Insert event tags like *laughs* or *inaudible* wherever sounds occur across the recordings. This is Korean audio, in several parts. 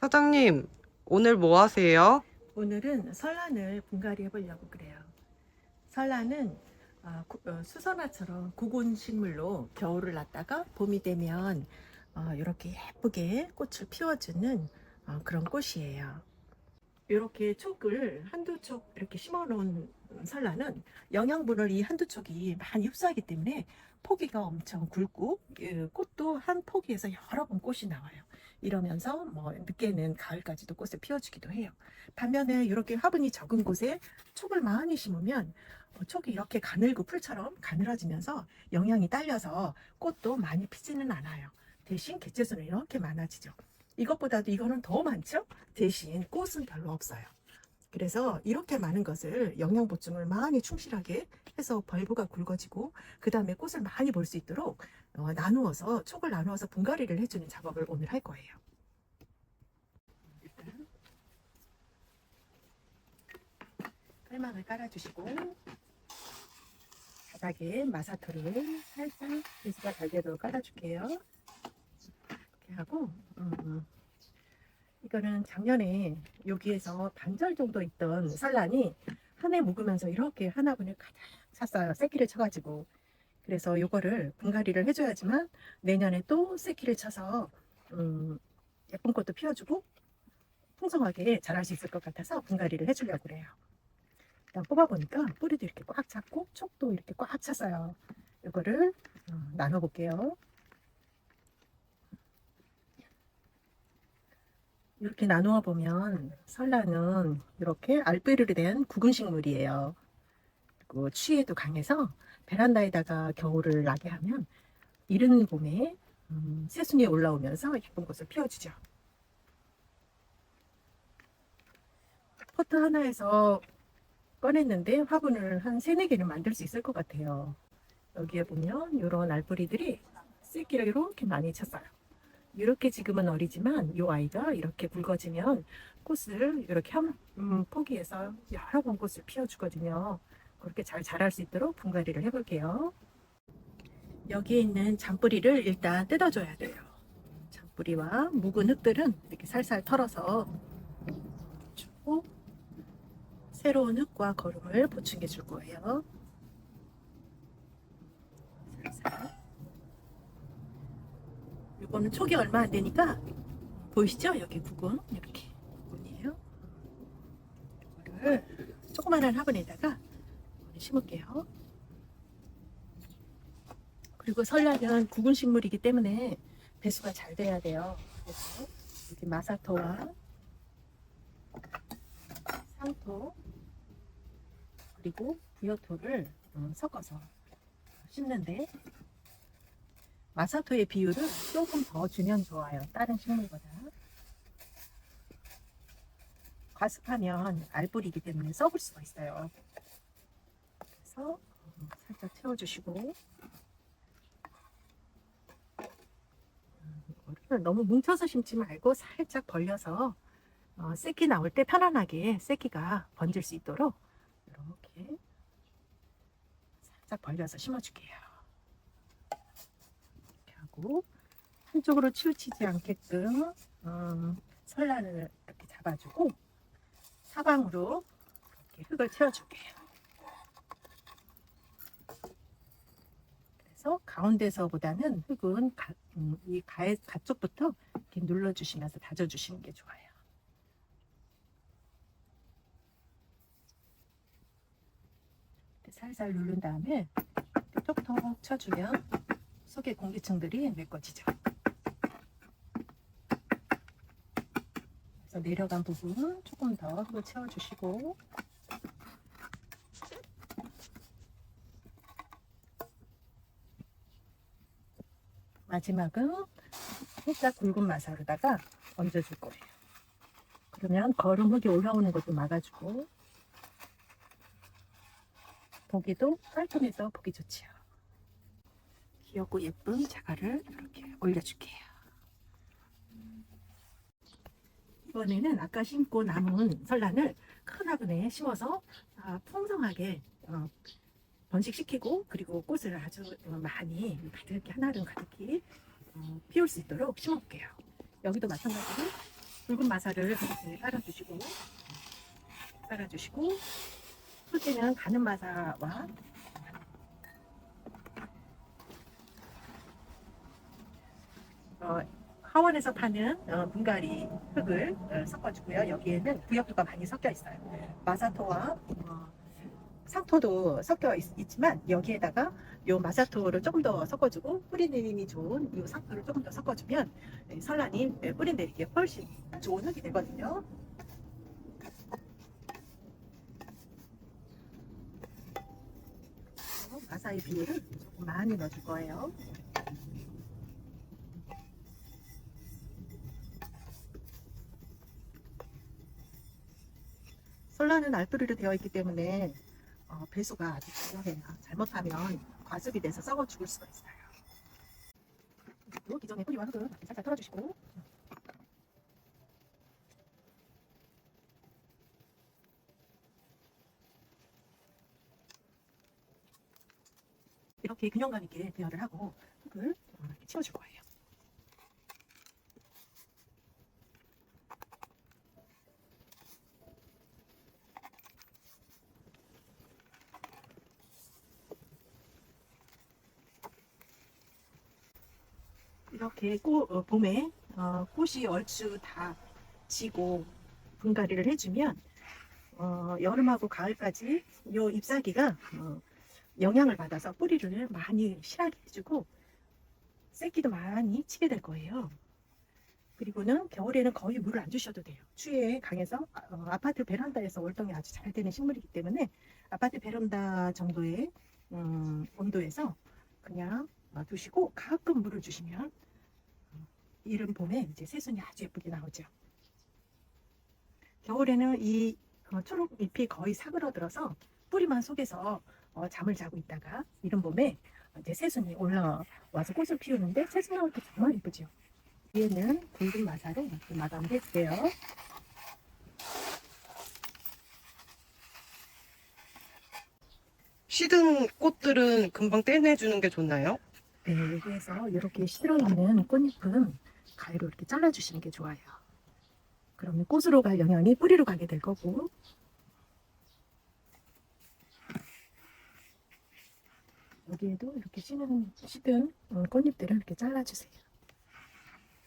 사장님, 오늘 뭐 하세요? 오늘은 설란을 분갈이 해보려고 그래요. 설란은 아, 구- 어, 수선화처럼 구근 식물로 겨울을 났다가 봄이 되면 어, 이렇게 예쁘게 꽃을 피워주는 어, 그런 꽃이에요. 이렇게 촉을 한두 촉 이렇게 심어놓은 설란은 영양분을 이 한두 촉이 많이 흡수하기 때문에 포기가 엄청 굵고 그 꽃도 한 포기에서 여러 번 꽃이 나와요. 이러면서 뭐 늦게는 가을까지도 꽃을 피워주기도 해요. 반면에 이렇게 화분이 적은 곳에 촉을 많이 심으면 어, 촉이 이렇게 가늘고 풀처럼 가늘어지면서 영양이 딸려서 꽃도 많이 피지는 않아요. 대신 개체수는 이렇게 많아지죠. 이것보다도 이거는 더 많죠? 대신 꽃은 별로 없어요. 그래서 이렇게 많은 것을 영양 보충을 많이 충실하게 해서 벌브가 굵어지고 그 다음에 꽃을 많이 볼 수 있도록 어, 나누어서 촉을 나누어서 분갈이를 해주는 작업을 오늘 할 거예요. 일단 깔망을 깔아주시고 바닥에 마사토를 살짝 배수가 잘 되도록 깔아줄게요. 이렇게 하고 음, 이거는 작년에 여기에서 반절 정도 있던 산란이 한 해 묵으면서 이렇게 하나분을 가득 찼어요. 새끼를 쳐가지고 그래서 요거를 분갈이를 해줘야지만 내년에 또 새끼를 쳐서 음, 예쁜 꽃도 피워주고 풍성하게 자랄 수 있을 것 같아서 분갈이를 해주려고 그래요. 일단 뽑아보니까 뿌리도 이렇게 꽉 찼고 촉도 이렇게 꽉 찼어요. 이거를 어, 나눠볼게요. 이렇게 나누어 보면 설라는 이렇게 알베르를 된 구근식물이에요. 그리고 추위에도 강해서 베란다에다가 겨울을 나게 하면 이른 봄에 음, 새순이 올라오면서 예쁜 꽃을 피워주죠. 포트 하나에서 꺼냈는데 화분을 한 세네 개를 만들 수 있을 것 같아요. 여기에 보면 이런 알뿌리들이 새끼를 이렇게 많이 찼어요. 이렇게 지금은 어리지만 이 아이가 이렇게 굵어지면 꽃을 이렇게 한 음, 포기해서 여러 번 꽃을 피워주거든요. 그렇게 잘 자랄 수 있도록 분갈이를 해볼게요. 여기에 있는 잔뿌리를 일단 뜯어줘야 돼요. 잔뿌리와 묵은 흙들은 이렇게 살살 털어서 주고 새로운 흙과 거름을 보충해 줄 거예요. 살살. 이거는 촉이 얼마 안 되니까 보이시죠? 여기 부분 이렇게 부분이에요. 이거를 조그만한 화분에다가 심을게요. 그리고 설날은 구근 식물이기 때문에 배수가 잘 돼야 돼요. 그래서 이렇게 마사토와 상토 그리고 부여토를 음, 섞어서 심는데 마사토의 비율을 조금 더 주면 좋아요. 다른 식물보다. 과습하면 알뿌리이기 때문에 썩을 수가 있어요. 그래서 음, 살짝 채워주시고 음, 이거를 너무 뭉쳐서 심지 말고 살짝 벌려서 어, 새끼 나올 때 편안하게 새끼가 번질 수 있도록 이렇게 살짝 벌려서 심어줄게요. 하고 한쪽으로 치우치지 않게끔 음, 설란을 이렇게 잡아주고 사방으로 이렇게 흙을 채워줄게요. 그래서 가운데서보다는 흙은 가, 음, 이 가의 가쪽부터 이렇게 눌러주시면서 다져주시는 게 좋아요. 살살 누른 다음에 톡톡 쳐주면 속의 공기층들이 메꿔지죠. 그래서 내려간 부분 조금 더 채워주시고 마지막은 살짝 굵은 마사로다가 얹어줄 거예요. 그러면 거름 흙이 올라오는 것도 막아주고 보기도 깔끔해서 보기 좋지요. 귀엽고 예쁜 자갈을 이렇게 올려줄게요. 이번에는 아까 심고 남은 설란을 큰 화분에 심어서 아, 풍성하게 어, 번식시키고 그리고 꽃을 아주 많이 가득히 하나름 가득히 어, 피울 수 있도록 심어볼게요. 여기도 마찬가지로 붉은 마사를 깔아주시고 깔아주시고 솔때는 가는 마사와 어, 하원에서 파는 어, 분갈이 흙을 어, 섞어주고요. 여기에는 부엽토가 많이 섞여 있어요. 마사토와 어, 상토도 섞여 있, 지만 여기에다가 요 마사토를 조금 더 섞어주고 뿌리 내림이 좋은 이 상토를 조금 더 섞어주면 이 설란이 예, 뿌리 내리기에 훨씬 좋은 흙이 되거든요. 마사의 비율을 조금 많이 넣어줄 거예요. 설란은 알뿌리로 되어 있기 때문에 어, 배수가 아주 중요해요. 잘못하면 과습이 돼서 썩어 죽을 수가 있어요. 그리고 기존의 뿌리와 이렇게 살짝 털어주시고 이렇게 균형감 있게 배열을 하고 흙을 어, 이렇게 치워줄 거예요. 이렇게 꽃, 어, 봄에 어, 꽃이 얼추 다 지고 분갈이를 해주면 어, 여름하고 가을까지 요 잎사귀가 어, 영향을 받아서 뿌리를 많이 실하게 해주고 새끼도 많이 치게 될 거예요. 그리고는 겨울에는 거의 물을 안 주셔도 돼요. 추위에 강해서 어, 아파트 베란다에서 월동이 아주 잘 되는 식물이기 때문에 아파트 베란다 정도의 음, 온도에서 그냥 어, 두시고 가끔 물을 주시면 어, 이른 봄에 이제 새순이 아주 예쁘게 나오죠. 겨울에는 이 어, 초록 잎이 거의 사그러들어서 뿌리만 속에서 어, 잠을 자고 있다가 이른 봄에 이제 새순이 올라와서 꽃을 피우는데 새순 나올 때 정말 예쁘죠. 뒤에는 굵은 마사로 이렇게 마감을 해주세요. 시든 꽃들은 금방 떼내주는 게 좋나요? 네, 여기에서 이렇게 시들어 있는 꽃잎은 가위로 이렇게 잘라주시는 게 좋아요. 그러면 꽃으로 갈 영향이 뿌리로 가게 될 거고. 여기에도 이렇게 시는, 시든 어, 꽃잎들을 이렇게 잘라주세요.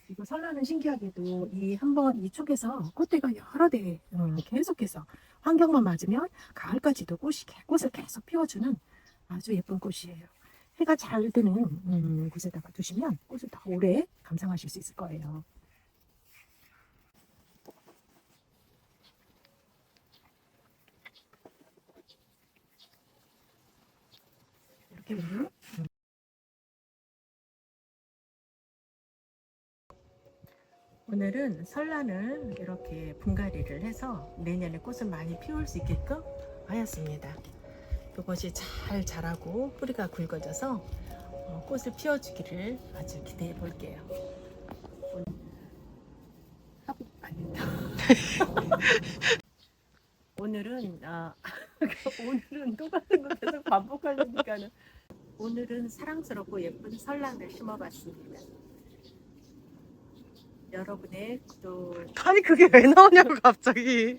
그리고 설라는 신기하게도 이 한번 이 쪽에서 꽃대가 여러 대 음, 계속해서 환경만 맞으면 가을까지도 꽃이 개- 꽃을 계속 피워주는 아주 예쁜 꽃이에요. 해가 잘 드는 음, 곳에다가 두시면 꽃을 더 오래 감상하실 수 있을 거예요. 이렇게. 오늘은 설란을 이렇게 분갈이를 해서 내년에 꽃을 많이 피울 수 있게끔 하였습니다. 그것이 잘 자라고 뿌리가 굵어져서 어, 꽃을 피워주기를 아주 기대해 볼게요. *laughs* 오늘은 아 *laughs* 오늘은 똑같은 거 계속 반복하려니까는 오늘은 사랑스럽고 예쁜 설란을 심어봤습니다. 여러분의 구독 아니 그게 왜 나오냐고 갑자기